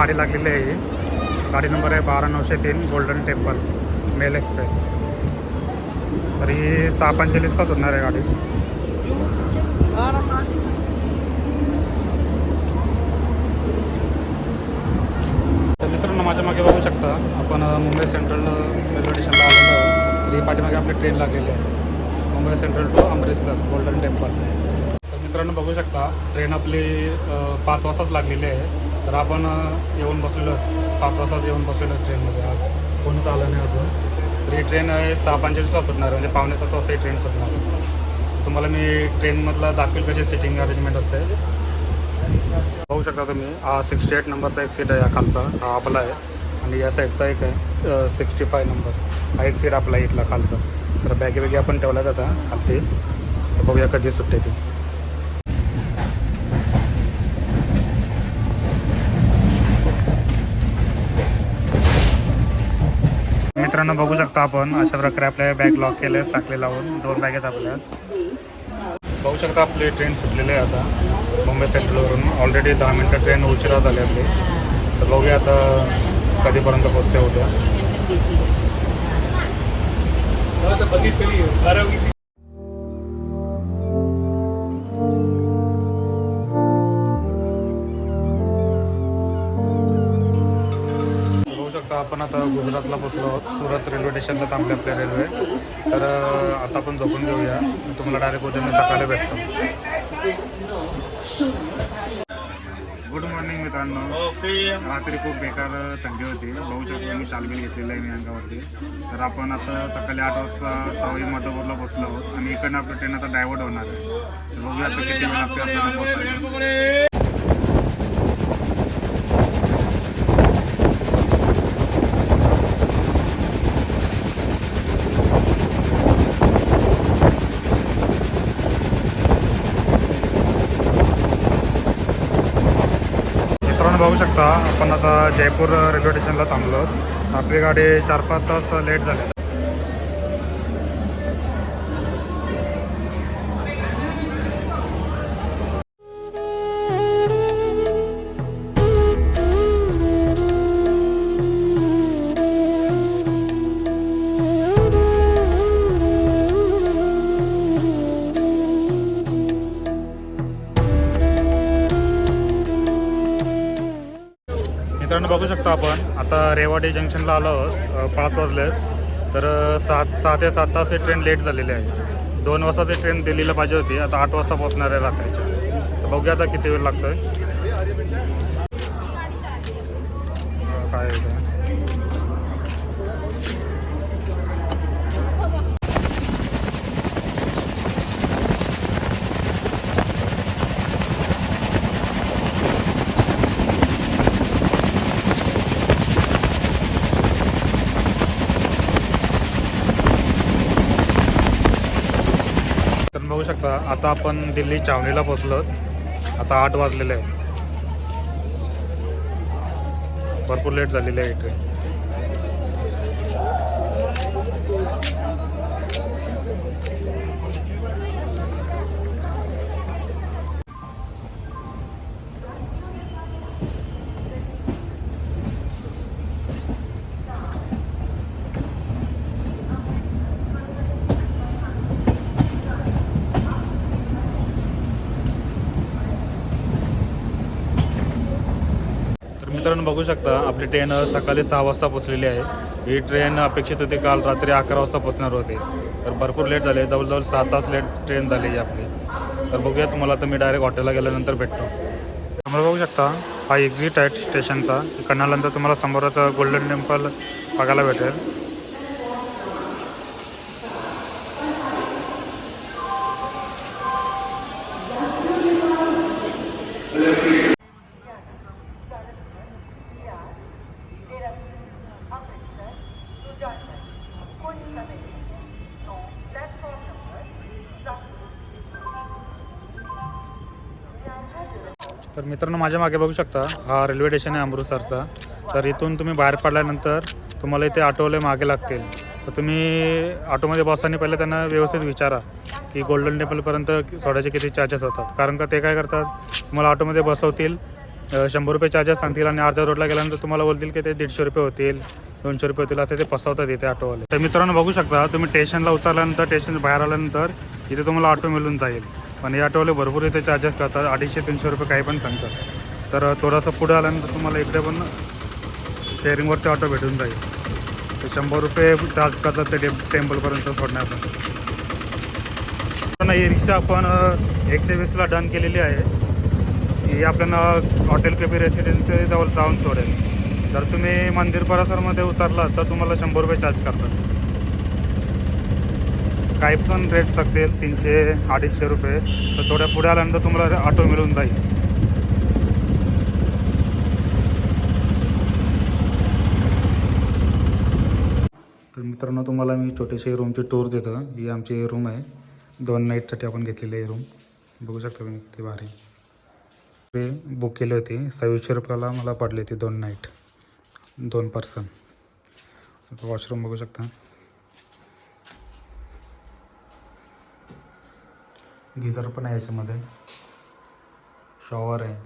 गाडी लागलेली आहे ही. गाडी नंबर आहे बारा नऊशे तीन गोल्डन टेम्पल मेल एक्सप्रेस तर ही सहा पंचेचाळीसला होणार आहे गाडी. तर मित्रांनो माझ्या मागे बघू शकता आपण मुंबई सेंट्रल रेल्वे स्टेशनला आलेलो आहोत. तर ही पाठीमागे आपली ट्रेन लागलेली आहे. Mumbai central to Amritsar golden temple तर मित्रांनो बघू शकता ट्रेन आपली पाच वाजताच लागलेली आहे. तर आपण येऊन बसलेलो पाच वाजताच येऊन बसलेलो ट्रेनमध्ये. आज कोणीच आलं नाही अजून. तर ही ट्रेन आहे सहा पंचेचाळीसला सुटणार म्हणजे पावणे सात वाजता ही ट्रेन सुटणार तुम्हाला मी ट्रेनमधला दाखवेल कशी सिटिंग अरेंजमेंट असते. पाहू शकता तुम्ही हा सिक्स्टी एट नंबरचा एक सीट आहे या खालचा. हा आपला आहे. आणि या साईडचा एक आहे सिक्स्टी फाय नंबर. हा एक सीट आपला इथला खालचा. तर बॅगी बॅगी आपण ठेवल्या जातं खालती. तर बघूया कधी सुटते ती. मित्रांनो बघू शकता आपण अशा प्रकारे आपल्या बॅग लॉक केले साखले लावून दोन बॅग आहेत आपल्या बघू शकता आपली ट्रेन सुटलेली आहे आता. मुंबई सेंट्रलवरून ऑलरेडी दहा मिनटं ट्रेन उशिरा झाली आपली. तर बघूया आता कधीपर्यंत पोचते होत्या आता गुजरातला पोचलो आहोत. सुरत रेल्वे स्टेशनला थांबले आपले रेल्वे. तर आता आपण झोपून घेऊया. तुम्हाला डायरेक्ट उद्या मी सकाळी भेटतो. गुड मॉर्निंग मित्रांनो. रात्री खूप बेकार थंडी होती. शकतो मी चालबिल घेतलेलं आहे मी अंगावरती तर आपण आता सकाळी आठ वाजता सावई माधवपूरला पोचलो आहोत. आणि इकडनं आपली ट्रेन आता डायव्हर्ट होणार आहे. तर बघूया आता किती वेळ लागते आपल्याला पोहोचायला मित्रांनो बघू शकता आपण आता जयपूर रेल्वे स्टेशनला थांबलो. आपली गाडी चार पाच तास लेट झाली. बघू शकता आपण. आता रेवाडी जंक्शनला आलो आहोत पाच वाजले तर सात सहा ते सात तास ही ट्रेन लेट झालेली आहे. दोन वाजता ट्रेन दिल्लीला पाहिजे होती. आता आठ वाजता पोहोचणार आहे रात्रीच्या. तर बघूया आता किती वेळ लागतोय. आहे काय पाहू बघू शकता. आता आपण दिल्ली छावणीला पोचलो आता आठ वाजलेले आहे भरपूर लेट झालेली आहे ट्रेन तर मित्रांनो बघू शकता आपली ट्रेन सकाळी सहा वाजता पोचलेली आहे. ही ट्रेन अपेक्षित होती काल रात्री अकरा वाजता पोचणार होते. तर भरपूर लेट झाले जवळजवळ सात तास लेट ट्रेन झाली आहे आपली. तर बघूया तुम्हाला तर मी डायरेक्ट हॉटेलला गेल्यानंतर भेटतो. तुम्हाला बघू शकता हा एक्झिट आहे स्टेशनचा इकडनानंतर तुम्हाला समोरच गोल्डन टेम्पल बघायला भेटेल. तर मित्रांनो माझ्या मागे बघू शकता हा रेल्वे स्टेशन आहे अमृतसरचा. तर इथून तुम्ही बाहेर पडल्यानंतर तुम्हाला इथे ऑटोवाले मागे लागतील. तर तुम्ही ऑटोमध्ये बसताना पहिले त्यांना व्यवस्थित विचारा की गोल्डन टेम्पलपर्यंत सोडायचे किती चार्जेस होतात. कारण का ते काय करतात तुम्हाला ऑटोमध्ये बसवतील शंभर रुपये चार्जेस सांगतील आणि अर्ध्या रोडला गेल्यानंतर तुम्हाला बोलतील की ते दीडशे रुपये होतील दोनशे रुपये होतील असे ते फसवतात इथे ऑटोवाले. तर मित्रांनो बघू शकता तुम्ही स्टेशनला उतरल्यानंतर स्टेशन बाहेर आल्यानंतर इथे तुम्हाला ऑटो मिळून जाईल. पण हे ऑटोवाले भरपूर इथे चार्जेस करतात. अडीचशे तीनशे रुपये काही पण सांगतात. तर थोडंसं पुढे आल्यानंतर तुम्हाला इकडे पण शेअरिंगवरती ऑटो भेटून जाईल. ते शंभर रुपये चार्ज करतात ते टेम टेम्पलपर्यंत सोडण्याचा. पण ही रिक्षा आपण एकशे वीसला डन केलेली आहे. ही आपल्याला हॉटेल केपी रेसिडेन्सी जवळ जाऊन सोडेल. जर तुम्ही मंदिर परिसरमध्ये उतरला तर तुम्हाला शंभर रुपये चार्ज करतात. काही पण रेट्स लागतील तीनशे अडीचशे रुपये. तर थोड्या पुढे आल्यानंतर तुम्हाला ऑटो मिळून जाईल. तर मित्रांनो तुम्हाला मी छोटीशी रूमची टूर देतो. ही आमची रूम आहे. दोन नाईटसाठी आपण घेतलेली आहे रूम बघू शकता तुम्ही किती भारी. ते बुक केली होती. सव्वीसशे रुपयाला मला पडली होती दोन नाईट दोन पर्सन वॉशरूम बघू शकता. गिझर पण आहे याच्यामध्ये. शॉवर आहे.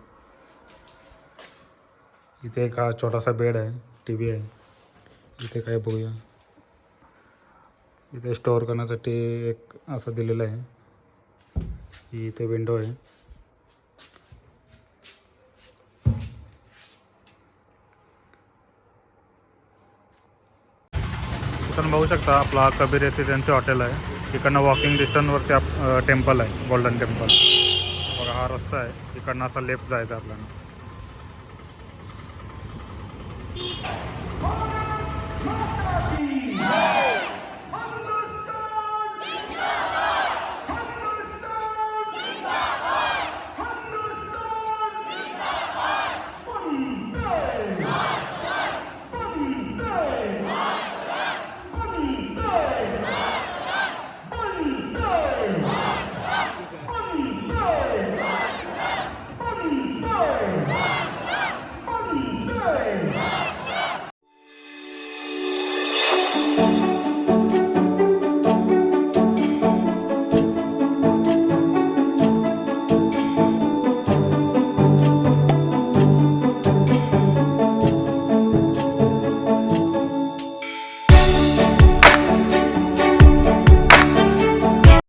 इथे एक हा छोटासा बेड आहे टी व्ही आहे. इथे काय बघूया. इथे स्टोअर करण्यासाठी एक असं दिलेलं आहे. ही इथे विंडो आहे. इकडून बघू शकता आपला कबीर रेसिडेन्सी हॉटेल आहे. इकडनं वॉकिंग डिस्टन्सवरती आप टेम्पल आहे गोल्डन टेम्पल बघा हा रस्ता आहे. इकडनं असा लेफ्ट जायचा आपल्याला.